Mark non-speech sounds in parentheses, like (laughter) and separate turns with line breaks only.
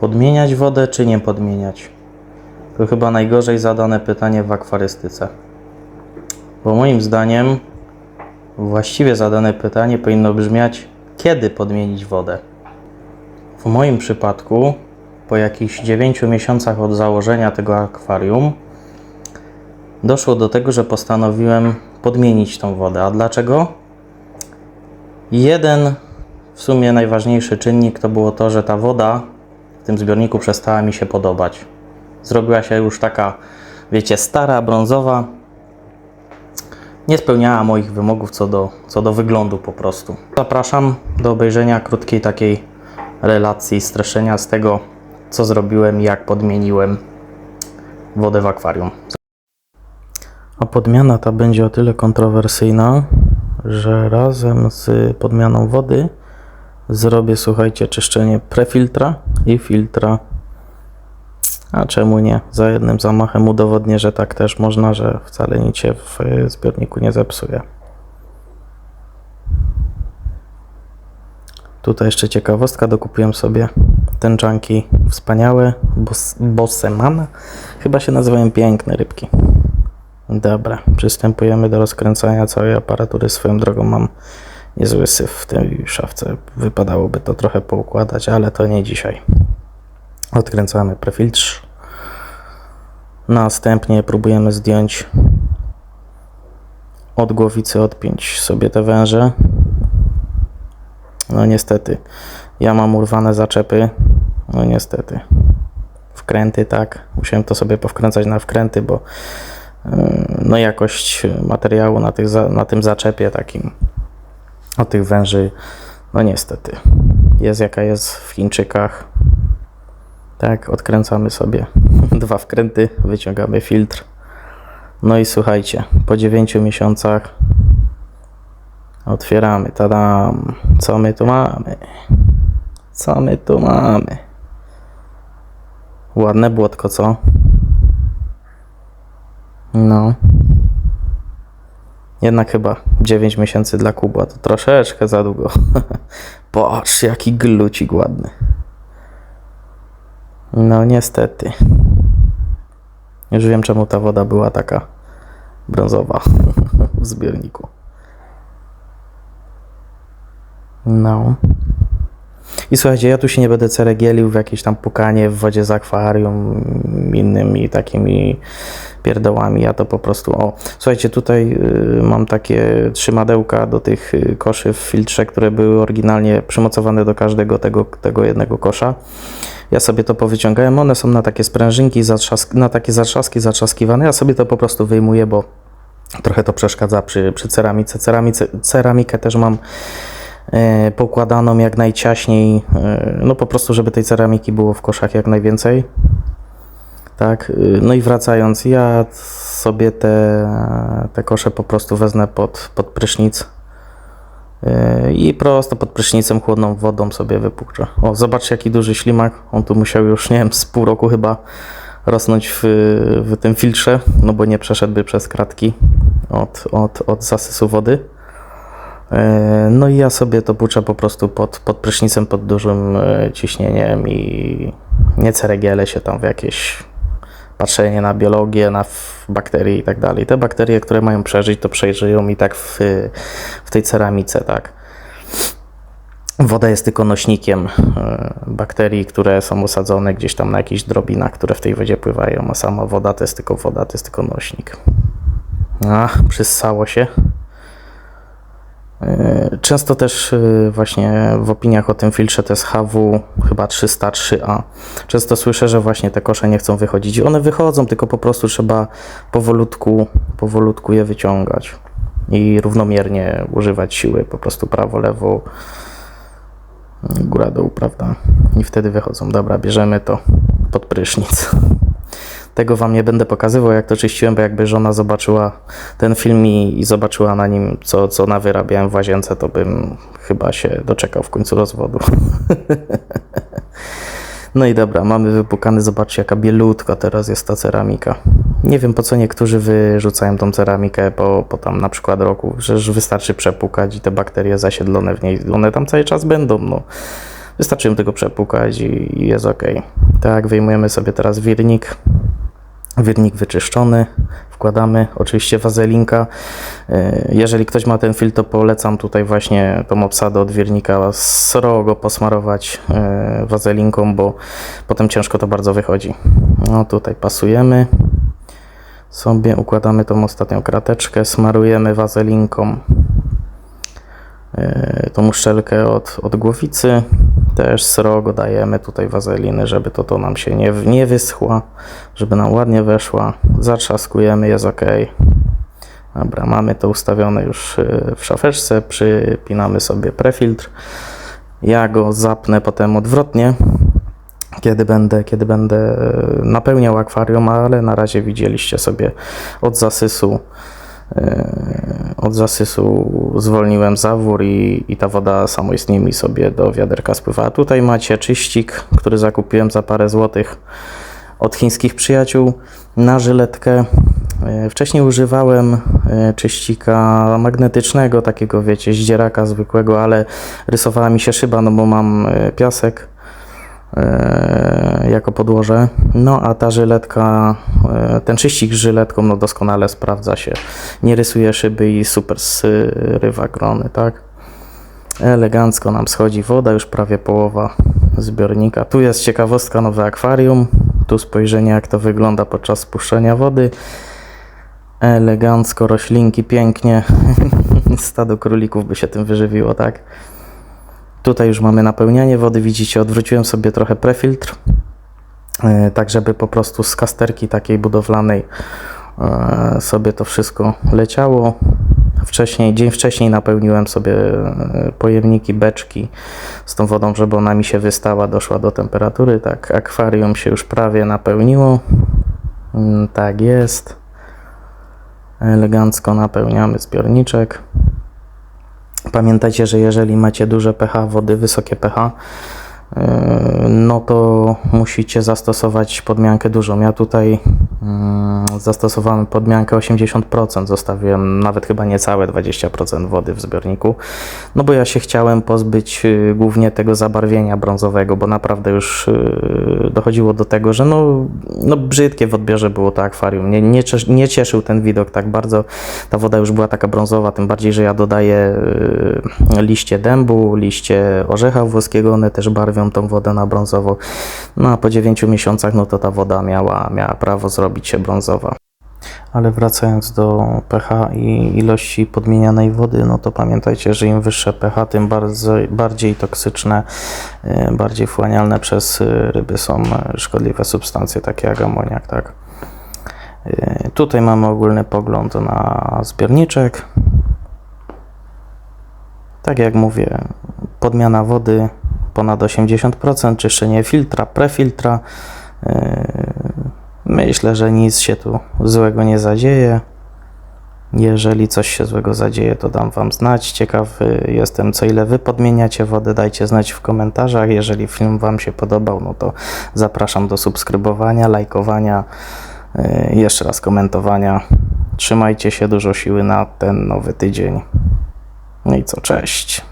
Podmieniać wodę czy nie podmieniać? To chyba najgorzej zadane pytanie w akwarystyce. Bo moim zdaniem właściwie zadane pytanie powinno brzmiać, kiedy podmienić wodę. W moim przypadku, po jakichś 9 miesiącach od założenia tego akwarium, doszło do tego, że postanowiłem podmienić tą wodę. A dlaczego? Jeden w sumie najważniejszy czynnik to było to, że ta woda w tym zbiorniku przestała mi się podobać. Zrobiła się już taka, wiecie, stara, brązowa. Nie spełniała moich wymogów co do, co do wyglądu po prostu. Zapraszam do obejrzenia krótkiej takiej relacji, streszczenia z tego, co zrobiłem i jak podmieniłem wodę w akwarium. A podmiana ta będzie o tyle kontrowersyjna, że razem z podmianą wody zrobię, słuchajcie, czyszczenie prefiltra i filtra. A czemu nie? Za jednym zamachem udowodnię, że tak też można, że wcale nic się w zbiorniku nie zepsuje. Tutaj jeszcze ciekawostka, dokupiłem sobie tęczanki wspaniałe, Bos- Bossemana. Chyba się nazywają piękne rybki. Dobra, przystępujemy do rozkręcania całej aparatury. Swoją drogą mam niezły syf w tej szafce. Wypadałoby to trochę poukładać, ale to nie dzisiaj. Odkręcamy prefiltr. Następnie próbujemy zdjąć od głowicy, odpiąć sobie te węże. No niestety, ja mam urwane zaczepy. No niestety. Wkręty tak. Musiałem to sobie powkręcać na wkręty, bo no jakość materiału na, tych, na tym zaczepie takim od tych węży, no niestety, jest jaka jest w Chińczykach. Tak, odkręcamy sobie (laughs) dwa wkręty, wyciągamy filtr. No i słuchajcie, po 9 miesiącach otwieramy. Tadam! Co my tu mamy? Co my tu mamy? Ładne błotko, co? No. Jednak chyba 9 miesięcy dla Kubła to troszeczkę za długo. (laughs) Patrz, jaki glucik ładny. No niestety. Już wiem czemu ta woda była taka brązowa (laughs) w zbiorniku. No. I słuchajcie, ja tu się nie będę ceregielił w jakieś tam pukanie w wodzie z akwarium, innymi takimi pierdołami. Ja to po prostu. O, słuchajcie, tutaj y, mam takie trzymadełka do tych y, koszy w filtrze, które były oryginalnie przymocowane do każdego tego, tego jednego kosza. Ja sobie to powyciągałem. One są na takie sprężynki, na takie zatrzaski zatrzaskiwane. Ja sobie to po prostu wyjmuję, bo trochę to przeszkadza przy, przy ceramice. Ceramice. Ceramikę też mam pokładaną jak najciaśniej, e, no po prostu, żeby tej ceramiki było w koszach jak najwięcej. Tak, y, no i wracając, ja sobie te, te kosze po prostu wezmę pod, pod prysznic i prosto pod prysznicem chłodną wodą sobie wypuszczę. O, zobaczcie jaki duży ślimak, on tu musiał już, nie wiem, z pół roku chyba rosnąć w, w tym filtrze, no bo nie przeszedłby przez kratki od, od, od zasysu wody. E, No i ja sobie to puczę po prostu pod, pod prysznicem, pod dużym e, ciśnieniem i nie ceregielę się tam w jakieś patrzenie na biologię, na bakterie i tak dalej. Te bakterie, które mają przeżyć, to przeżyją i tak w, w tej ceramice, tak. Woda jest tylko nośnikiem e, bakterii, które są osadzone gdzieś tam na jakichś drobinach, które w tej wodzie pływają, a sama woda to jest tylko woda, to jest tylko nośnik. A, przyssało się. E, Często też e, właśnie w opiniach o tym filtrze to jest HW chyba 303A. Często słyszę, że właśnie te kosze nie chcą wychodzić. One wychodzą, tylko po prostu trzeba powolutku, powolutku je wyciągać i równomiernie używać siły, po prostu prawo, lewo, góra, dół, prawda? I wtedy wychodzą. Dobra, bierzemy to pod prysznic. Tego wam nie będę pokazywał, jak to czyściłem, bo jakby żona zobaczyła ten film i, i zobaczyła na nim, co, co nawyrabiałem w łazience, to bym chyba się doczekał w końcu rozwodu. (laughs) No i dobra, mamy wypukany, zobaczcie jaka bielutka teraz jest ta ceramika. Nie wiem po co niektórzy wyrzucają tą ceramikę po, po tam na przykład roku, że wystarczy przepukać i te bakterie zasiedlone w niej, one tam cały czas będą, no. Wystarczy ją tylko przepłukać i, i jest ok. Tak, wyjmujemy sobie teraz wirnik. Wirnik wyczyszczony, wkładamy oczywiście wazelinka. E, Jeżeli ktoś ma ten filtr, to polecam tutaj właśnie tą obsadę od wirnika srogo posmarować e, wazelinką, bo potem ciężko to bardzo wychodzi. No tutaj pasujemy sobie, układamy tą ostatnią krateczkę, smarujemy wazelinką e, tą uszczelkę od, od głowicy. Też srogo dajemy tutaj wazeliny, żeby to, to nam się nie, nie wyschła, żeby nam ładnie weszła. Zatrzaskujemy, jest ok. Dobra, mamy to ustawione już e, w szafeczce, przypinamy sobie prefiltr. Ja go zapnę potem odwrotnie, kiedy będę, kiedy będę e, napełniał akwarium, ale na razie widzieliście sobie od zasysu od zasysu zwolniłem zawór i, i ta woda samoistnie mi sobie do wiaderka spływa. A tutaj macie czyścik, który zakupiłem za parę złotych od chińskich przyjaciół na żyletkę. E, Wcześniej używałem e, czyścika magnetycznego, takiego wiecie, zdzieraka zwykłego, ale rysowała mi się szyba, no bo mam e, piasek e, jako podłoże. No a ta żyletka, e, ten czyścik z żyletką, no doskonale sprawdza się. Nie rysuje szyby i super zrywa grony, tak? Elegancko nam schodzi woda, już prawie połowa zbiornika. Tu jest ciekawostka, nowe akwarium. Tu spojrzenie jak to wygląda podczas spuszczenia wody. Elegancko, roślinki pięknie. (laughs) Stado królików by się tym wyżywiło, tak? Tutaj już mamy napełnianie wody, widzicie, odwróciłem sobie trochę prefiltr, tak żeby po prostu z kasterki takiej budowlanej e, sobie to wszystko leciało. Wcześniej, dzień wcześniej napełniłem sobie e, pojemniki, beczki z tą wodą, żeby ona mi się wystała, doszła do temperatury. Tak, akwarium się już prawie napełniło. Mm, Tak jest. Elegancko napełniamy zbiorniczek. Pamiętajcie, że jeżeli macie duże pH wody, wysokie pH, no to musicie zastosować podmiankę dużą. Ja tutaj yy, zastosowałem podmiankę 80%, zostawiłem nawet chyba niecałe 20% wody w zbiorniku, no bo ja się chciałem pozbyć yy, głównie tego zabarwienia brązowego, bo naprawdę już yy, dochodziło do tego, że no, no brzydkie w odbiorze było to akwarium. Nie, nie, nie cieszył ten widok tak bardzo. Ta woda już była taka brązowa, tym bardziej, że ja dodaję yy, liście dębu, liście orzecha włoskiego, one też barwią tą wodę na brązowo. No a po 9 miesiącach, no to ta woda miała, miała prawo zrobić się brązowa. Ale wracając do pH i ilości podmienianej wody, no to pamiętajcie, że im wyższe pH, tym bardzo, bardziej toksyczne, yy, bardziej wchłanialne przez yy, ryby są yy, szkodliwe substancje, takie jak amoniak, tak. Tutaj mamy ogólny pogląd na zbiorniczek. Tak jak mówię, podmiana wody ponad 80%, czyszczenie filtra, prefiltra. Yy, Myślę, że nic się tu złego nie zadzieje. Jeżeli coś się złego zadzieje, to dam Wam znać. Ciekawy jestem, co ile Wy podmieniacie wodę. Dajcie znać w komentarzach. Jeżeli film Wam się podobał, no to zapraszam do subskrybowania, lajkowania, yy, jeszcze raz komentowania. Trzymajcie się, dużo siły na ten nowy tydzień. No i co, cześć.